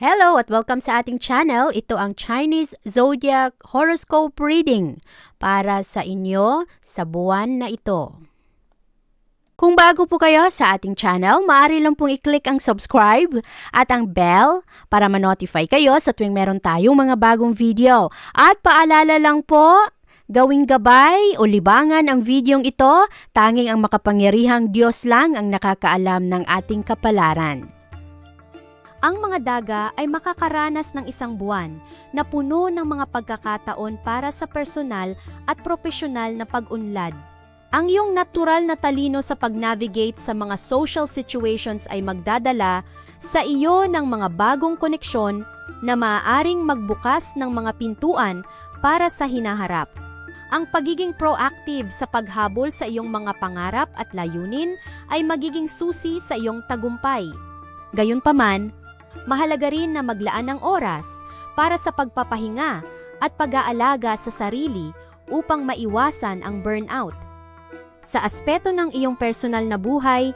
Hello at welcome sa ating channel. Ito ang Chinese Zodiac Horoscope Reading para sa inyo sa buwan na ito. Kung bago po kayo sa ating channel, maaari lang pong i-click ang subscribe at ang bell para ma-notify kayo sa tuwing meron tayong mga bagong video. At paalala lang po, gawing gabay o libangan ang videong ito, tanging ang makapangyarihang Diyos lang ang nakakaalam ng ating kapalaran. Ang mga daga ay makakaranas ng isang buwan na puno ng mga pagkakataon para sa personal at profesional na pag-unlad. Ang iyong natural na talino sa pag-navigate sa mga social situations ay magdadala sa iyo ng mga bagong koneksyon na maaaring magbukas ng mga pintuan para sa hinaharap. Ang pagiging proactive sa paghabol sa iyong mga pangarap at layunin ay magiging susi sa iyong tagumpay. Gayunpaman, mahalaga rin na maglaan ng oras para sa pagpapahinga at pag-aalaga sa sarili upang maiwasan ang burnout. Sa aspeto ng iyong personal na buhay,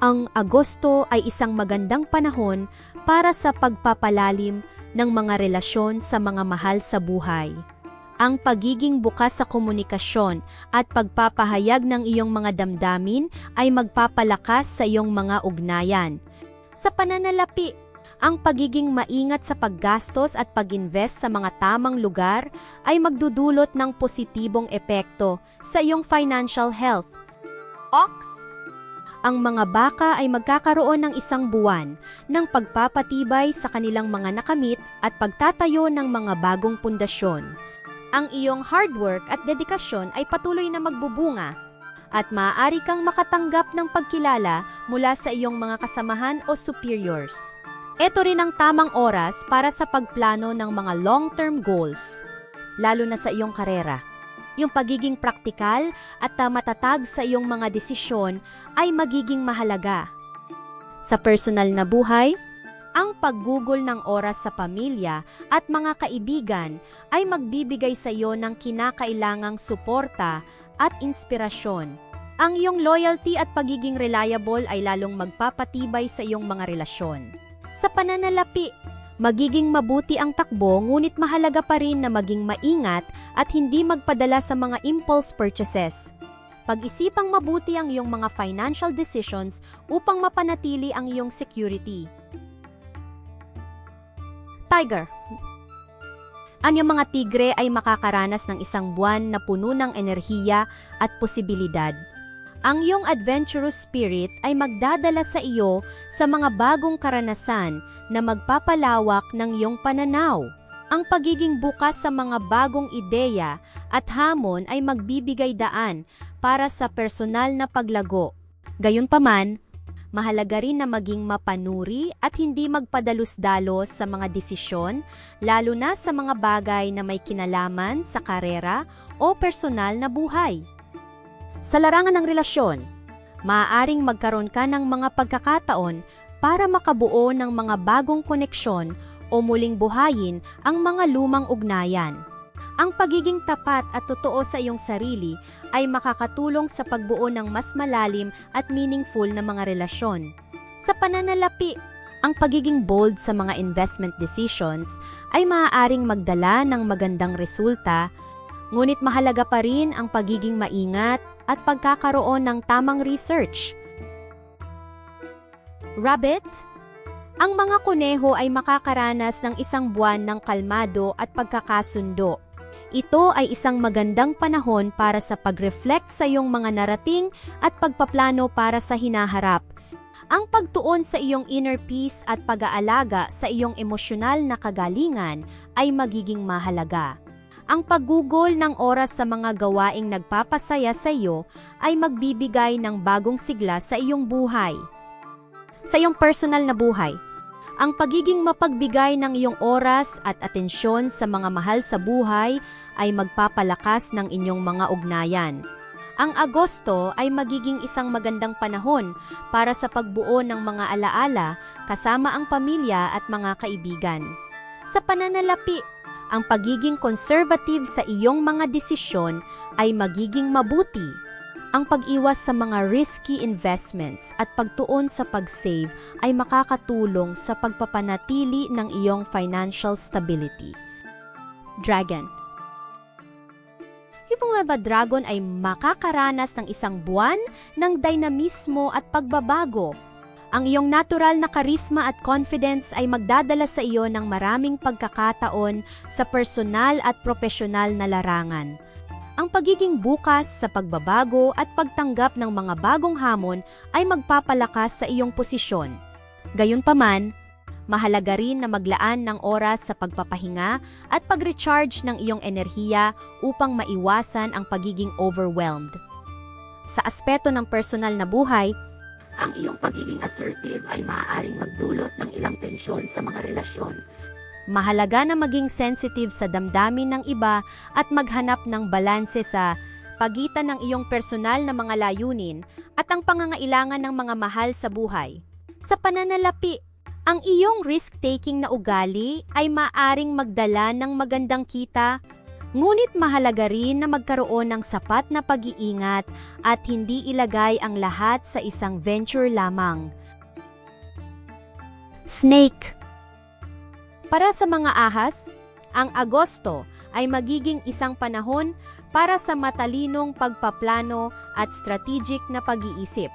ang Agosto ay isang magandang panahon para sa pagpapalalim ng mga relasyon sa mga mahal sa buhay. Ang pagiging bukas sa komunikasyon at pagpapahayag ng iyong mga damdamin ay magpapalakas sa iyong mga ugnayan. Sa pananalapi, ang pagiging maingat sa paggastos at pag-invest sa mga tamang lugar ay magdudulot ng positibong epekto sa iyong financial health. Ox! Ang mga baka ay magkakaroon ng isang buwan ng pagpapatibay sa kanilang mga nakamit at pagtatayo ng mga bagong pundasyon. Ang iyong hard work at dedikasyon ay patuloy na magbubunga at maaari kang makatanggap ng pagkilala mula sa iyong mga kasamahan o superiors. Ito rin ang tamang oras para sa pagplano ng mga long-term goals, lalo na sa iyong karera. Yung pagiging praktikal at uh, matatag sa iyong mga desisyon ay magiging mahalaga. Sa personal na buhay, ang paggugol ng oras sa pamilya at mga kaibigan ay magbibigay sa iyo ng kinakailangang suporta at inspirasyon. Ang iyong loyalty at pagiging reliable ay lalong magpapatibay sa iyong mga relasyon. Sa pananalapi, magiging mabuti ang takbo ngunit mahalaga pa rin na maging maingat at hindi magpadala sa mga impulse purchases. Pag-isipang mabuti ang iyong mga financial decisions upang mapanatili ang iyong security. Tiger Ang mga tigre ay makakaranas ng isang buwan na puno ng enerhiya at posibilidad. Ang iyong adventurous spirit ay magdadala sa iyo sa mga bagong karanasan na magpapalawak ng iyong pananaw. Ang pagiging bukas sa mga bagong ideya at hamon ay magbibigay daan para sa personal na paglago. Gayunpaman, mahalaga rin na maging mapanuri at hindi magpadalos-dalos sa mga desisyon, lalo na sa mga bagay na may kinalaman sa karera o personal na buhay. Sa larangan ng relasyon, maaaring magkaroon ka ng mga pagkakataon para makabuo ng mga bagong koneksyon o muling buhayin ang mga lumang ugnayan. Ang pagiging tapat at totoo sa iyong sarili ay makakatulong sa pagbuo ng mas malalim at meaningful na mga relasyon. Sa pananalapi, ang pagiging bold sa mga investment decisions ay maaaring magdala ng magandang resulta, ngunit mahalaga pa rin ang pagiging maingat at pagkakaroon ng tamang research. Rabbit? Ang mga kuneho ay makakaranas ng isang buwan ng kalmado at pagkakasundo. Ito ay isang magandang panahon para sa pag-reflect sa iyong mga narating at pagpaplano para sa hinaharap. Ang pagtuon sa iyong inner peace at pag-aalaga sa iyong emosyonal na kagalingan ay magiging mahalaga. Ang paggugol ng oras sa mga gawaing nagpapasaya sa iyo ay magbibigay ng bagong sigla sa iyong buhay. Sa iyong personal na buhay, Ang pagiging mapagbigay ng iyong oras at atensyon sa mga mahal sa buhay ay magpapalakas ng inyong mga ugnayan. Ang Agosto ay magiging isang magandang panahon para sa pagbuo ng mga alaala kasama ang pamilya at mga kaibigan. Sa pananalapi, ang pagiging conservative sa iyong mga desisyon ay magiging mabuti. Ang pag-iwas sa mga risky investments at pagtuon sa pag-save ay makakatulong sa pagpapanatili ng iyong financial stability. Dragon Yung mga dragon ay makakaranas ng isang buwan ng dynamismo at pagbabago. Ang iyong natural na karisma at confidence ay magdadala sa iyo ng maraming pagkakataon sa personal at profesional na larangan. Ang pagiging bukas sa pagbabago at pagtanggap ng mga bagong hamon ay magpapalakas sa iyong posisyon. Gayunpaman, mahalaga rin na maglaan ng oras sa pagpapahinga at pag-recharge ng iyong enerhiya upang maiwasan ang pagiging overwhelmed. Sa aspeto ng personal na buhay, ang iyong pagiging assertive ay maaaring magdulot ng ilang tensyon sa mga relasyon. mahalaga na maging sensitive sa damdamin ng iba at maghanap ng balanse sa pagitan ng iyong personal na mga layunin at ang pangangailangan ng mga mahal sa buhay. Sa pananalapi, ang iyong risk-taking na ugali ay maaring magdala ng magandang kita, ngunit mahalaga rin na magkaroon ng sapat na pag-iingat at hindi ilagay ang lahat sa isang venture lamang. Snake para sa mga ahas, ang Agosto ay magiging isang panahon para sa matalinong pagpaplano at strategic na pag-iisip.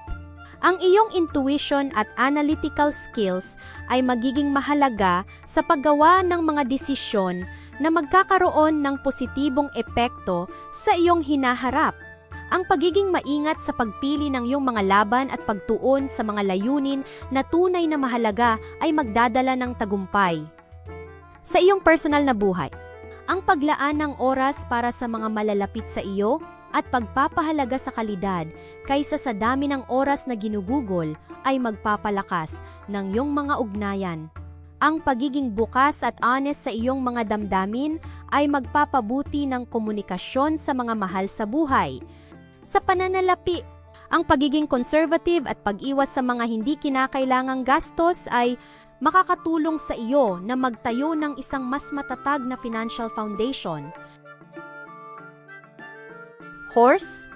Ang iyong intuition at analytical skills ay magiging mahalaga sa paggawa ng mga desisyon na magkakaroon ng positibong epekto sa iyong hinaharap. Ang pagiging maingat sa pagpili ng iyong mga laban at pagtuon sa mga layunin na tunay na mahalaga ay magdadala ng tagumpay sa iyong personal na buhay. Ang paglaan ng oras para sa mga malalapit sa iyo at pagpapahalaga sa kalidad kaysa sa dami ng oras na ginugugol ay magpapalakas ng iyong mga ugnayan. Ang pagiging bukas at honest sa iyong mga damdamin ay magpapabuti ng komunikasyon sa mga mahal sa buhay. Sa pananalapi, ang pagiging conservative at pag-iwas sa mga hindi kinakailangang gastos ay makakatulong sa iyo na magtayo ng isang mas matatag na financial foundation. Horse?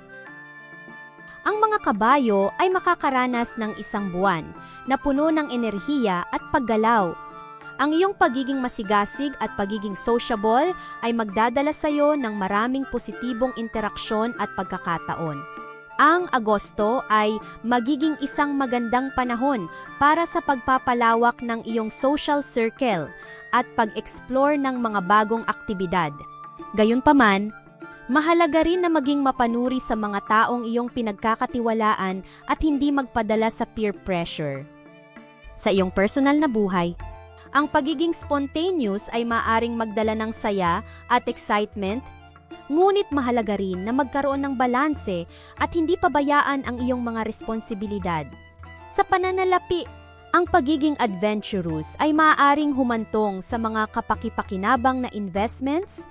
Ang mga kabayo ay makakaranas ng isang buwan na puno ng enerhiya at paggalaw. Ang iyong pagiging masigasig at pagiging sociable ay magdadala sa iyo ng maraming positibong interaksyon at pagkakataon. Ang Agosto ay magiging isang magandang panahon para sa pagpapalawak ng iyong social circle at pag-explore ng mga bagong aktibidad. Gayunpaman, mahalaga rin na maging mapanuri sa mga taong iyong pinagkakatiwalaan at hindi magpadala sa peer pressure. Sa iyong personal na buhay, ang pagiging spontaneous ay maaring magdala ng saya at excitement Ngunit mahalaga rin na magkaroon ng balanse at hindi pabayaan ang iyong mga responsibilidad. Sa pananalapi, ang pagiging adventurous ay maaaring humantong sa mga kapakipakinabang na investments,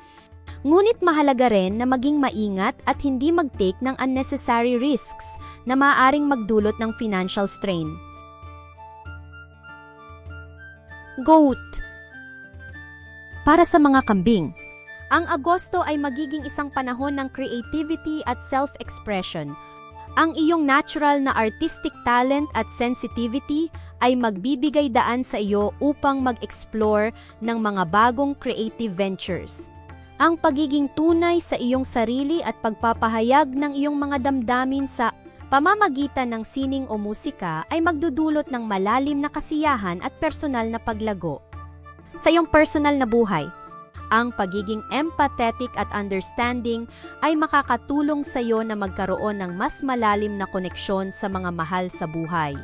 ngunit mahalaga rin na maging maingat at hindi mag-take ng unnecessary risks na maaaring magdulot ng financial strain. Goat Para sa mga kambing, ang Agosto ay magiging isang panahon ng creativity at self-expression. Ang iyong natural na artistic talent at sensitivity ay magbibigay daan sa iyo upang mag-explore ng mga bagong creative ventures. Ang pagiging tunay sa iyong sarili at pagpapahayag ng iyong mga damdamin sa pamamagitan ng sining o musika ay magdudulot ng malalim na kasiyahan at personal na paglago. Sa iyong personal na buhay, ang pagiging empathetic at understanding ay makakatulong sa iyo na magkaroon ng mas malalim na koneksyon sa mga mahal sa buhay.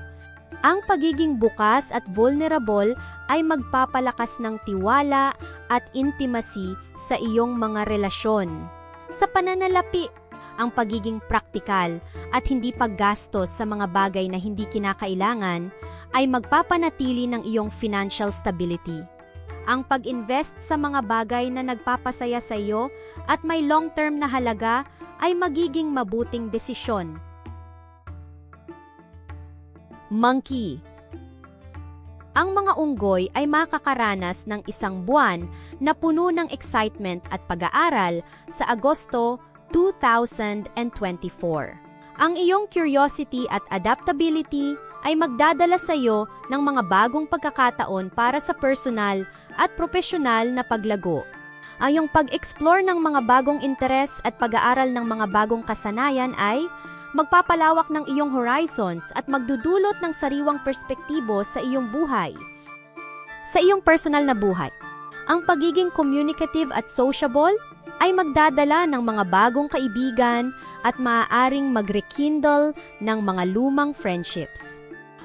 Ang pagiging bukas at vulnerable ay magpapalakas ng tiwala at intimacy sa iyong mga relasyon. Sa pananalapi, ang pagiging praktikal at hindi paggastos sa mga bagay na hindi kinakailangan ay magpapanatili ng iyong financial stability. Ang pag-invest sa mga bagay na nagpapasaya sa iyo at may long-term na halaga ay magiging mabuting desisyon. Monkey Ang mga unggoy ay makakaranas ng isang buwan na puno ng excitement at pag-aaral sa Agosto 2024. Ang iyong curiosity at adaptability ay magdadala sa iyo ng mga bagong pagkakataon para sa personal at profesional na paglago. Ang iyong pag-explore ng mga bagong interes at pag-aaral ng mga bagong kasanayan ay magpapalawak ng iyong horizons at magdudulot ng sariwang perspektibo sa iyong buhay. Sa iyong personal na buhay, ang pagiging communicative at sociable ay magdadala ng mga bagong kaibigan at maaaring mag-rekindle ng mga lumang friendships.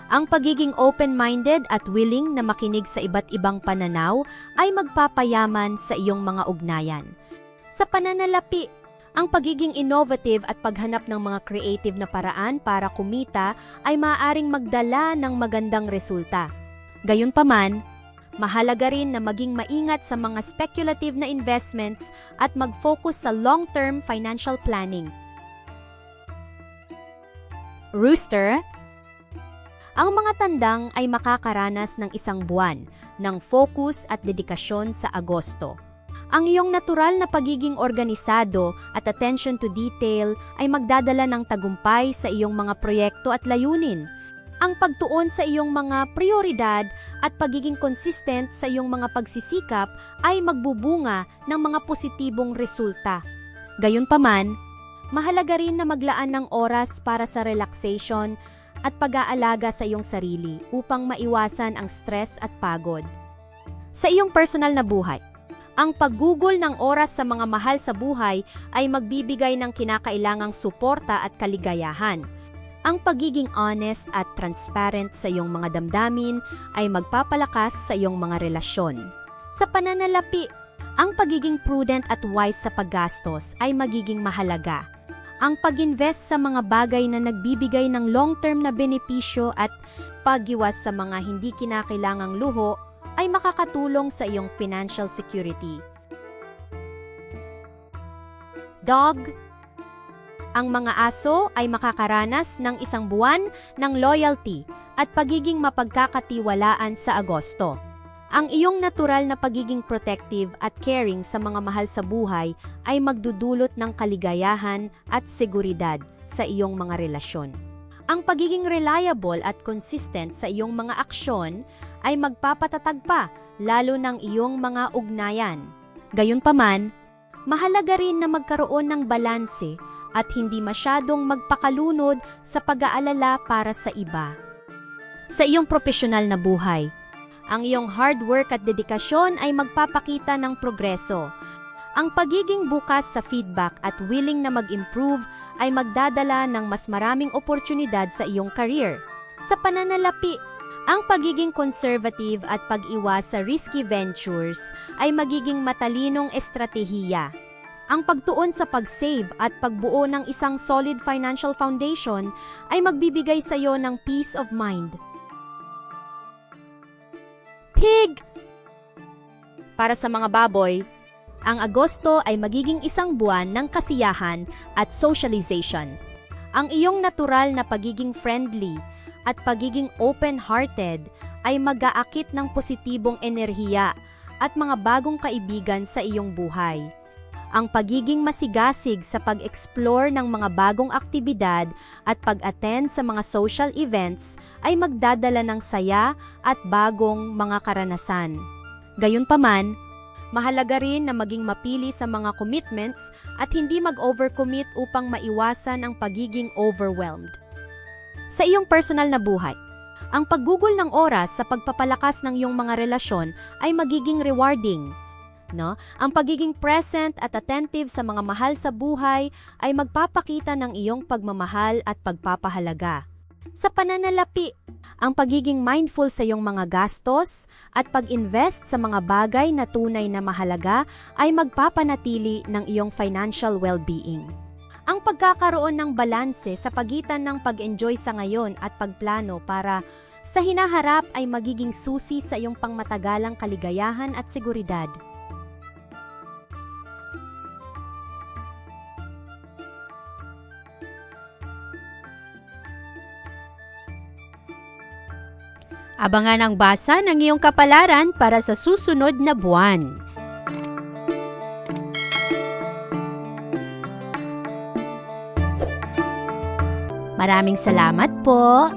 Ang pagiging open-minded at willing na makinig sa iba't ibang pananaw ay magpapayaman sa iyong mga ugnayan. Sa pananalapi, ang pagiging innovative at paghanap ng mga creative na paraan para kumita ay maaaring magdala ng magandang resulta. Gayunpaman, mahalaga rin na maging maingat sa mga speculative na investments at mag-focus sa long-term financial planning. Rooster, ang mga tandang ay makakaranas ng isang buwan ng focus at dedikasyon sa Agosto. Ang iyong natural na pagiging organisado at attention to detail ay magdadala ng tagumpay sa iyong mga proyekto at layunin. Ang pagtuon sa iyong mga prioridad at pagiging consistent sa iyong mga pagsisikap ay magbubunga ng mga positibong resulta. Gayunpaman, mahalaga rin na maglaan ng oras para sa relaxation at pag-aalaga sa iyong sarili upang maiwasan ang stress at pagod. Sa iyong personal na buhay, ang paggugol ng oras sa mga mahal sa buhay ay magbibigay ng kinakailangang suporta at kaligayahan. Ang pagiging honest at transparent sa iyong mga damdamin ay magpapalakas sa iyong mga relasyon. Sa pananalapi, ang pagiging prudent at wise sa paggastos ay magiging mahalaga. Ang pag-invest sa mga bagay na nagbibigay ng long-term na benepisyo at paggiwas sa mga hindi kinakailangang luho ay makakatulong sa iyong financial security. Dog Ang mga aso ay makakaranas ng isang buwan ng loyalty at pagiging mapagkakatiwalaan sa Agosto. Ang iyong natural na pagiging protective at caring sa mga mahal sa buhay ay magdudulot ng kaligayahan at seguridad sa iyong mga relasyon. Ang pagiging reliable at consistent sa iyong mga aksyon ay magpapatatag pa lalo ng iyong mga ugnayan. Gayunpaman, mahalaga rin na magkaroon ng balanse at hindi masyadong magpakalunod sa pag-aalala para sa iba. Sa iyong profesional na buhay, ang iyong hard work at dedikasyon ay magpapakita ng progreso. Ang pagiging bukas sa feedback at willing na mag-improve ay magdadala ng mas maraming oportunidad sa iyong career. Sa pananalapi, ang pagiging conservative at pag-iwas sa risky ventures ay magiging matalinong estratehiya. Ang pagtuon sa pag-save at pagbuo ng isang solid financial foundation ay magbibigay sa iyo ng peace of mind. Pig! Para sa mga baboy, ang Agosto ay magiging isang buwan ng kasiyahan at socialization. Ang iyong natural na pagiging friendly at pagiging open-hearted ay mag-aakit ng positibong enerhiya at mga bagong kaibigan sa iyong buhay. Ang pagiging masigasig sa pag-explore ng mga bagong aktibidad at pag-attend sa mga social events ay magdadala ng saya at bagong mga karanasan. Gayunpaman, mahalaga rin na maging mapili sa mga commitments at hindi mag-overcommit upang maiwasan ang pagiging overwhelmed. Sa iyong personal na buhay, ang paggugol ng oras sa pagpapalakas ng iyong mga relasyon ay magiging rewarding. No? Ang pagiging present at attentive sa mga mahal sa buhay ay magpapakita ng iyong pagmamahal at pagpapahalaga. Sa pananalapi, ang pagiging mindful sa iyong mga gastos at pag-invest sa mga bagay na tunay na mahalaga ay magpapanatili ng iyong financial well-being. Ang pagkakaroon ng balanse sa pagitan ng pag-enjoy sa ngayon at pagplano para sa hinaharap ay magiging susi sa iyong pangmatagalang kaligayahan at seguridad. Abangan ang basa ng iyong kapalaran para sa susunod na buwan. Maraming salamat po.